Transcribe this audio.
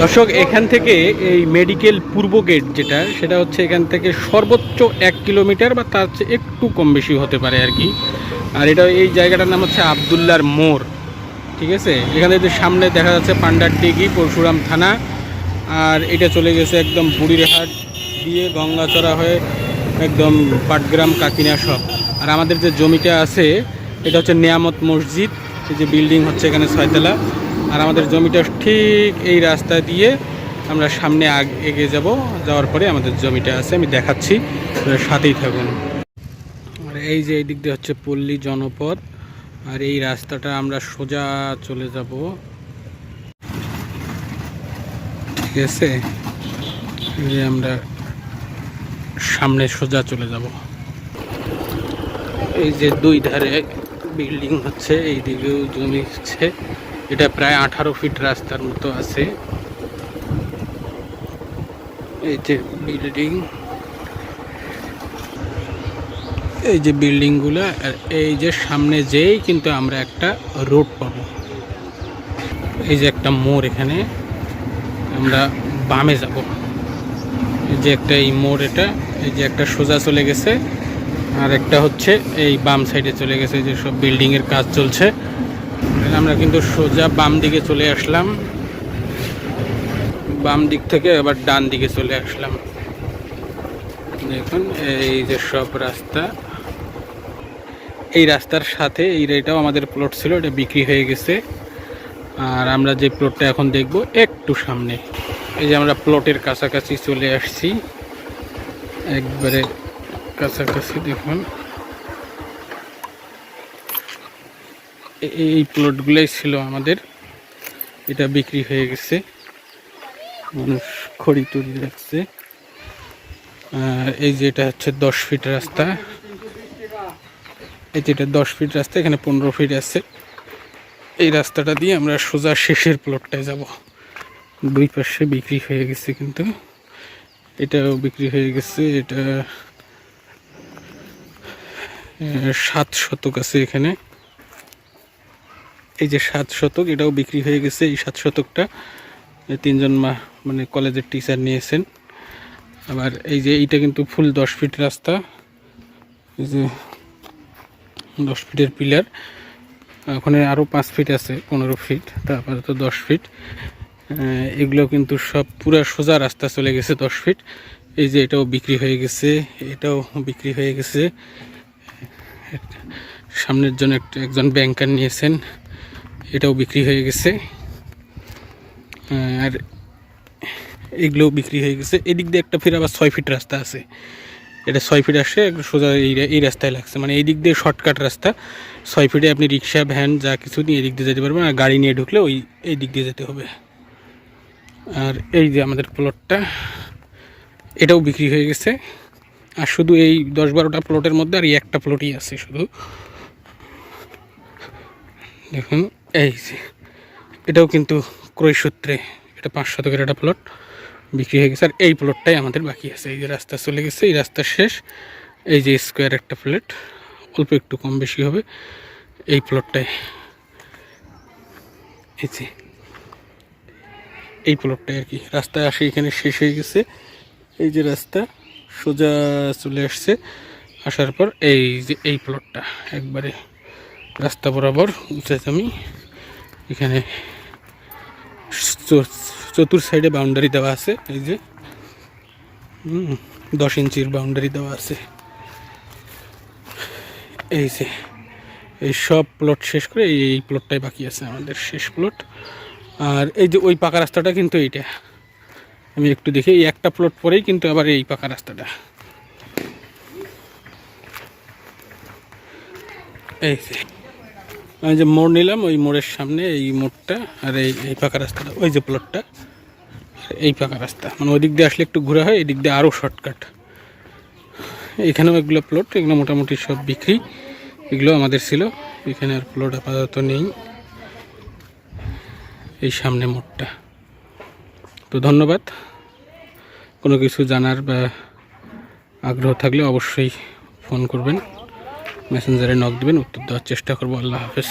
দর্শক, এখান থেকে এই মেডিকেল পূর্ব গেট যেটা, সেটা হচ্ছে এখান থেকে সর্বোচ্চ এক কিলোমিটার বা তার চেয়ে একটু কম বেশি হতে পারে আর কি। আর এটা এই জায়গাটার নাম হচ্ছে আবদুল্লার মোড়, ঠিক আছে? এখান থেকে সামনে দেখা যাচ্ছে পান্ডার ডিগি পরশুরাম থানা, আর এটা চলে গেছে একদম বুড়িরহাট দিয়ে গঙ্গাচড়া হয়ে একদম পাটগ্রাম কাকিনা সব আর আমাদের যে জমিটা আছে, এটা হচ্ছে নিয়ামত মসজিদ, এই যে বিল্ডিং হচ্ছে এখানে ছয়তলা। আর আমাদের জমিটা ঠিক এই রাস্তা দিয়ে আমরা সামনে এগিয়ে যাব। যাওয়ার পরে আমাদের জমিটা আছে, আমি দেখাচ্ছি। সাথেই থাকুন। আর এই যে এই দিক দিয়ে হচ্ছে পল্লী জনপদ, আর এই রাস্তাটা আমরা সোজা চলে যাব। ঠিক আছে? যে আমরা সামনে সোজা চলে যাব। এই যে দুই ধারে বিল্ডিং হচ্ছে এই দিকেও জমি হচ্ছে। এটা প্রায় আঠারো ফিট রাস্তার মতো আছে। এই যে বিল্ডিং এই যে বিল্ডিংগুলো এই যে সামনে যেই কিন্তু আমরা একটা রোড পাবো। এই যে একটা মোড় এখানে, আমরা বামে যাব। এই যে একটা এই মোড় এটা, এই যে একটা সোজা চলে গেছে, আর একটা হচ্ছে এই বাম সাইডে চলে গেছে, যে সব বিল্ডিংয়ের কাজ চলছে। আমরা কিন্তু সোজা বাম দিকে চলে আসলাম। বাম দিক থেকে আবার ডান দিকে চলে আসলাম। দেখুন, এই যে সব রাস্তা। এই রাস্তার সাথে এই এটাও আমাদের প্লট ছিল, এটা বিক্রি হয়ে গেছে। আর আমরা যে প্লটটা এখন দেখব একটু সামনে। এই যে আমরা প্লটের কাছাকাছি চলে আসছি। একবারে কাছাকাছি দেখুন। এই প্লটগুলোই ছিল আমাদের। এটা বিক্রি হয়ে গেছে। মানুষ খড়ি টড়ি রাখছে। এই যে এটা হচ্ছে দশ ফিট রাস্তা। এই যেটা দশ ফিট রাস্তা, এখানে পনেরো ফিট আছে। এই রাস্তাটা দিয়ে আমরা সোজা শেষের প্লটটায় যাব। দুই পাশে বিক্রি হয়ে গেছে কিন্তু। এটাও বিক্রি হয়ে গেছে। এটা সাত শতক আছে এখানে। এই যে সাত শতক, এটাও বিক্রি হয়ে গেছে এই সাত শতকটা। তিনজন মা মানে কলেজের টিচার নিয়েছেন। আবার এই যে এইটা কিন্তু ফুল দশ ফিট রাস্তা। এই যে দশ ফিটের পিলার ওখানে আরও পাঁচ ফিট আছে, পনেরো ফিট তারপরে তো দশ ফিট এগুলো কিন্তু সব পুরা সোজা রাস্তা চলে গেছে দশ ফিট এই যে এটাও বিক্রি হয়ে গেছে, এটাও বিক্রি হয়ে গেছে। সামনের জন্য একজন ব্যাংকার নিয়েছেন। এটাও বিক্রি হয়ে গেছে। আর এগুলোও বিক্রি হয়ে গেছে। এদিক দিয়ে একটা ফির আবার ছয় ফিট রাস্তা আছে। এটা ছয় ফিট আসে সোজা এই এই রাস্তায় লাগছে। মানে এই দিক দিয়ে শর্টকাট রাস্তা। ছয় ফিটে আপনি রিক্সা, ভ্যান, যা কিছু নিয়ে এদিক দিয়ে যেতে পারবেন আর গাড়ি নিয়ে ঢুকলে ওই এই দিক দিয়ে যেতে হবে। আর এই যে আমাদের প্লটটা এটাও বিক্রি হয়ে গেছে। আর শুধু এই দশ বারোটা প্লটের মধ্যে আর এই একটা প্লটই আছে শুধু। দেখুন, এই যে, এটাও কিন্তু ক্রয় সূত্রে এটা পাঁচ শতকের একটা প্লট বিক্রি হয়ে গেছে। আর এই প্লটটাই আমাদের বাকি আছে। এই যে রাস্তা চলে গেছে, এই রাস্তার শেষ। এই যে স্কোয়ার একটা প্লেট অল্প একটু কম বেশি হবে। এই প্লটটাই এই যে, এই প্লটটাই আর কি। রাস্তায় আসে, এখানে শেষ হয়ে গেছে। এই যে রাস্তা সোজা চলে আসছে। আসার পর এই যে, এই প্লটটা একবারে রাস্তা বরাবর উঁচা জমি এখানে চতুর সাইডে বাউন্ডারি দেওয়া আছে, এই যে। দশ ইঞ্চির বাউন্ডারি দেওয়া আছে। এই যে, এই সব প্লট শেষ করে এই প্লটটাই বাকি আছে আমাদের শেষ প্লট আর এই যে ওই পাকা রাস্তাটা কিন্তু এইটা। আমি একটু দেখি, এই একটা প্লট পরেই কিন্তু আবার এই পাকা রাস্তাটা। এই যে মোড় নিলাম, ওই মোড়ের সামনে এই মোড়টা আর এই এই পাকা রাস্তাটা ওই যে প্লটটা এই পাকা রাস্তা। মানে ওই দিক দিয়ে আসলে একটু ঘোরা হয়, এই দিক দিয়ে আরও শর্টকাট এখানেও এগুলো প্লট এগুলো মোটামুটি সব বিক্রি, এগুলো আমাদের ছিল। এখানে আর প্লট আপাতত নেই এই সামনে মোড়টা। তো ধন্যবাদ। কোনো কিছু জানার বা আগ্রহ থাকলে অবশ্যই ফোন করবেন। মেসেঞ্জারে নক দেবেন উত্তর দেওয়ার চেষ্টা করব। আল্লাহ হাফেজ।